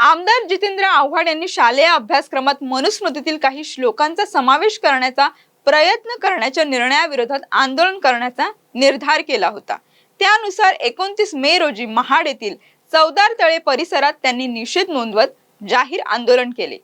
आमदार जितेंद्र आव्हाड यांनी शालेय अभ्यासक्रमात मनुस्मृतीतील काही श्लोकांचा समावेश करण्याचा प्रयत्न करण्याच्या निर्णयाविरोधात आंदोलन करण्याचा निर्धार केला होता. त्यानुसार एकोणतीस मे रोजी महाड येथील चौदार तळे परिसरात त्यांनी निषेध नोंदवत जाहीर आंदोलन केले.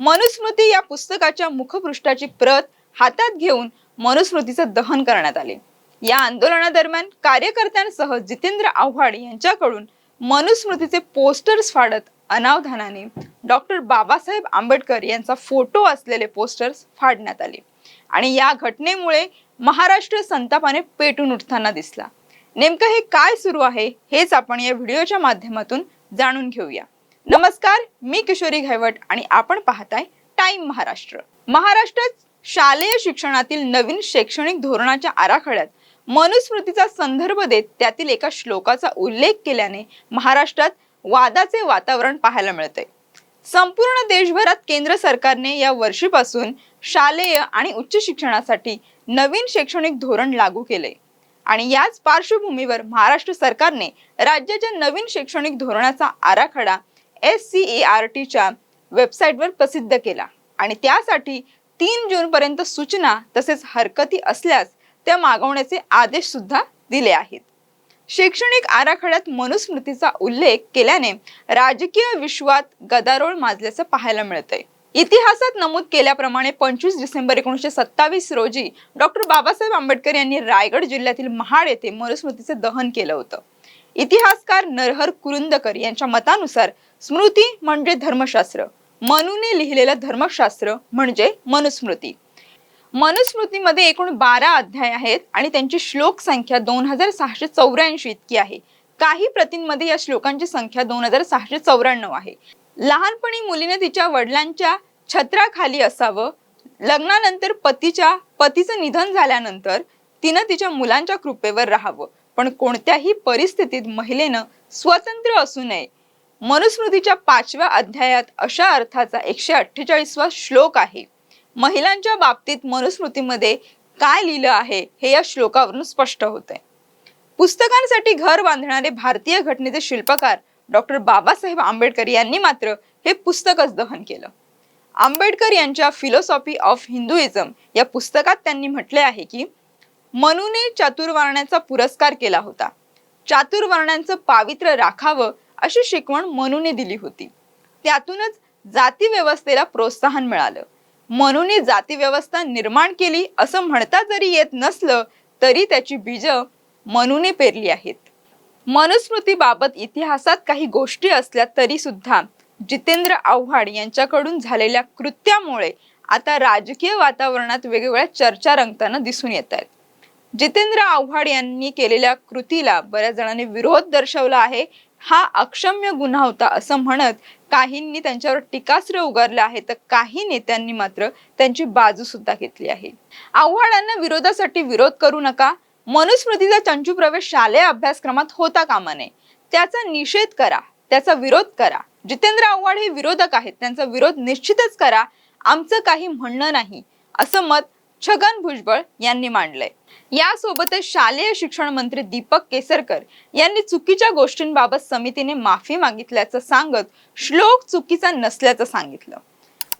मनुस्मृती या पुस्तकाच्या मुखपृष्ठाची प्रत हातात घेऊन मनुस्मृतीचं दहन करण्यात आले. या आंदोलनादरम्यान कार्यकर्त्यांसह जितेंद्र आव्हाड यांच्याकडून मनुस्मृतीचे पोस्टर्स फाडत अनावधानाने डॉक्टर बाबासाहेब आंबेडकर यांचा फोटो असलेले पोस्टर्स फाडण्यात आले. आणि या घटनेमुळे महाराष्ट्र संतापाने पेटून उठताना दिसला. नेमकं हे काय सुरू आहे हेच आपण या व्हिडिओच्या माध्यमातून जाणून घेऊया. नमस्कार मी किशोरी घायवट आणि आपण पाहताय टाइम महाराष्ट्र. महाराष्ट्रात शालेय शिक्षणातील नवीन शैक्षणिक धोरणाच्या आराखड्यात मनुस्मृतीचा संदर्भ देत त्यातील एका श्लोकाचा उल्लेख केल्याने महाराष्ट्रात वादाचे वातावरण पाहायला मिळते. संपूर्ण देशभरात केंद्र सरकारने या वर्षीपासून शालेय आणि उच्च शिक्षणासाठी नवीन शैक्षणिक धोरण लागू केले. आणि याच पार्श्वभूमीवर महाराष्ट्र सरकारने राज्याच्या नवीन शैक्षणिक धोरणाचा आराखडा एस सी ए आर टीच्या वेबसाईटवर प्रसिद्ध केला. आणि त्यासाठी तीन जूनपर्यंत सूचना तसेच हरकती असल्यास त्या मागवण्याचे आदेश सुद्धा दिले आहेत. शैक्षणिक आराखड्यात मनुस्मृतीचा उल्लेख केल्याने राजकीय विश्वात गदारोळ माजल्याचं पाहायला मिळतंय. इतिहासात नमूद केल्याप्रमाणे पंचवीस डिसेंबर एकोणीसशे सत्तावीस रोजी डॉक्टर बाबासाहेब आंबेडकर यांनी रायगड जिल्ह्यातील महाड येथे मनुस्मृतीचे दहन केलं होतं. इतिहासकार नरहर कुरुंदकर यांच्या मतानुसार स्मृती म्हणजे धर्मशास्त्र. मनूने लिहिलेलं धर्मशास्त्र म्हणजे मनुस्मृती. मनुस्मृतीमध्ये एकूण बारा अध्याय आहेत आणि त्यांची श्लोक संख्या दोन हजार सहाशे चौऱ्याऐंशी इतकी आहे. काही प्रतींमध्ये या श्लोकांची संख्या दोन हजार सहाशे चौऱ्याण्णव आहे. लहानपणी मुलीने तिच्या वडिलांच्या छत्राखाली असावं. लग्नानंतर पतीच्या पतीचं निधन झाल्यानंतर तिनं तिच्या मुलांच्या कृपेवर राहावं. पण कोणत्याही परिस्थितीत महिलेनं स्वतंत्र असू नये. मनुस्मृतीच्या पाचव्या अध्यायात अशा अर्थाचा एकशे अठ्ठेचाळीसवा श्लोक आहे. महिलांच्या बाबतीत मनुस्मृतीमध्ये काय लिहिलं आहे हे या श्लोकावरून स्पष्ट होते. आहे पुस्तकांसाठी घर बांधणारे भारतीय घटनेचे शिल्पकार डॉक्टर बाबासाहेब आंबेडकर यांनी मात्र हे पुस्तकच दहन केलं. आंबेडकर यांच्या फिलॉसॉफी ऑफ हिंदुइझम या पुस्तकात त्यांनी म्हटले आहे की मनूने चातुर्वर्ण्याचा पुरस्कार केला होता. चातुर्वर्ण्यांचं पावित्र्य राखावं अशी शिकवण मनूने दिली होती. त्यातूनच जाती व्यवस्थेला प्रोत्साहन मिळालं. म्हणून जाती व्यवस्था निर्माण केली असं म्हणता जरी येत नसलं तरी त्याची बीज मनूने पेरली आहेत. मनुस्मृतीबाबत इतिहासात काही गोष्टी असल्या तरी सुद्धा जितेंद्र आव्हाड यांच्याकडून झालेल्या कृत्यामुळे आता राजकीय वातावरणात वेगवेगळ्या चर्चा रंगताना दिसून येत आहेत. जितेंद्र आव्हाड यांनी केलेल्या कृतीला बऱ्याच जणांनी विरोध दर्शवला आहे. हा अक्षम्य गुन्हा होता असं म्हणत काहींनी त्यांच्यावर टीकास्त्र उगारले आहे. तर काही नेत्यांनी मात्र त्यांची बाजू सुद्धा घेतली आहे. आव्हाडांना विरोधासाठी विरोध करू नका. मनुस्मृतीचा चंचू प्रवेश शालेय अभ्यासक्रमात होता कामा नये. त्याचा निषेध करा. त्याचा विरोध करा. जितेंद्र आव्हाड हे विरोधक आहेत. त्यांचा विरोध निश्चितच करा. आमचं काही म्हणणं नाही. असं मत छगन भुजबळ यांनी मांडलंय. यासोबतच शालेय शिक्षण मंत्री दीपक केसरकर यांनी चुकीच्या गोष्टींबाबत समितीने माफी मागितल्याचं सांगत श्लोक चुकीचा नसल्याचं सांगितलं.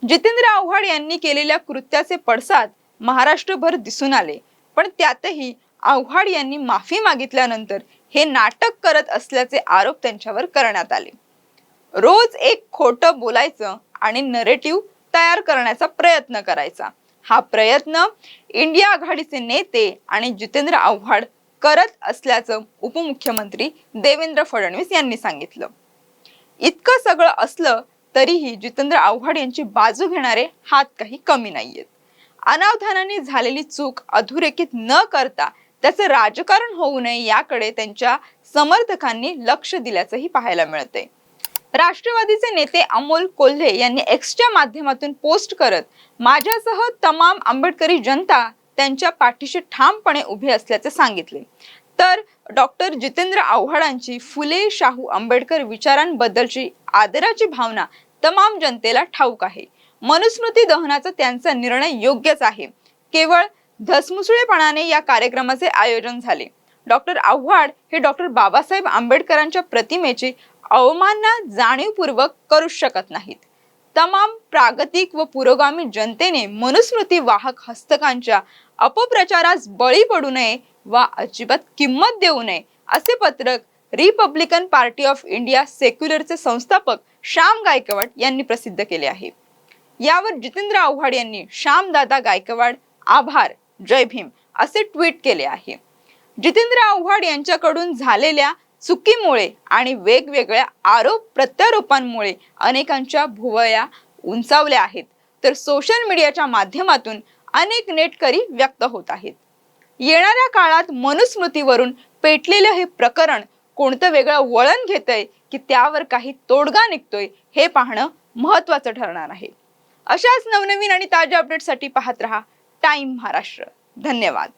जितेंद्र आव्हाड यांनी केलेल्या कृत्याचे पडसाद महाराष्ट्रभर दिसून आले पण त्यातही आव्हाड यांनी माफी मागितल्यानंतर हे नाटक करत असल्याचे आरोप त्यांच्यावर करण्यात आले. रोज एक खोटं बोलायचं आणि नरेटिव्ह तयार करण्याचा प्रयत्न करायचा. हा प्रयत्न इंडिया आघाडीचे नेते आणि जितेंद्र आव्हाड करत असल्याचं उपमुख्यमंत्री देवेंद्र फडणवीस यांनी सांगितलं. इतकं सगळं असलं तरीही जितेंद्र आव्हाड यांची बाजू घेणारे हात काही कमी नाहीयेत. अनावधानाने झालेली चूक अधोरेखित न करता त्याचं राजकारण होऊ नये याकडे त्यांच्या समर्थकांनी लक्ष दिल्याचंही पाहायला मिळतंय. राष्ट्रवादीचे नेते अमोल कोल्हे यांनी एक्सच्या माध्यमातून पोस्ट करत माझ्यासह तमाम आंबेडकरी जनता त्यांच्या पाठीशी ठामपणे उभी असल्याचे सांगितले. तर डॉक्टर जितेंद्र आव्हाडांची फुले शाहू आंबेडकर विचारांबद्दलची आदराची भावना तमाम जनतेला ठाऊक आहे. मनुस्मृती दहनाचा त्यांचा निर्णय योग्यच आहे. केवळ धसमुसळेपणाने या कार्यक्रमाचे आयोजन झाले. डॉक्टर आव्हाड हे डॉक्टर बाबासाहेब आंबेडकरांच्या प्रतिमेची अवमानना जाणीवपूर्वक करू शकत नाहीत. तमाम प्रागतिक व पुरोगामी जनतेने मनुस्मृती वाहक हस्तकांच्या अपप्रचारास बळी पडू नये वा अजिबात किंमत देऊ नये असे पत्रक रिपब्लिकन पार्टी ऑफ इंडिया सेक्युलरचे संस्थापक श्याम गायकवाड यांनी प्रसिद्ध केले आहे. यावर जितेंद्र आव्हाड यांनी श्यामदादा गायकवाड आभार जय भीम असे ट्विट केले आहे. जितेंद्र आव्हाड यांच्याकडून झालेल्या चुकीमुळे आणि वेगवेगळ्या आरोप प्रत्यारोपांमुळे अनेकांच्या भुवया उंचावल्या आहेत. तर सोशल मीडियाच्या माध्यमातून अनेक नेटकरी व्यक्त होत आहेत. येणाऱ्या काळात मनुस्मृतीवरून पेटलेलं हे प्रकरण कोणतं वेगळं वळण घेतंय की त्यावर काही तोडगा निघतोय हे पाहणं महत्वाचं ठरणार आहे. अशाच नवनवीन आणि ताज्या अपडेटसाठी पाहत रहा टाइम महाराष्ट्र धन्यवाद.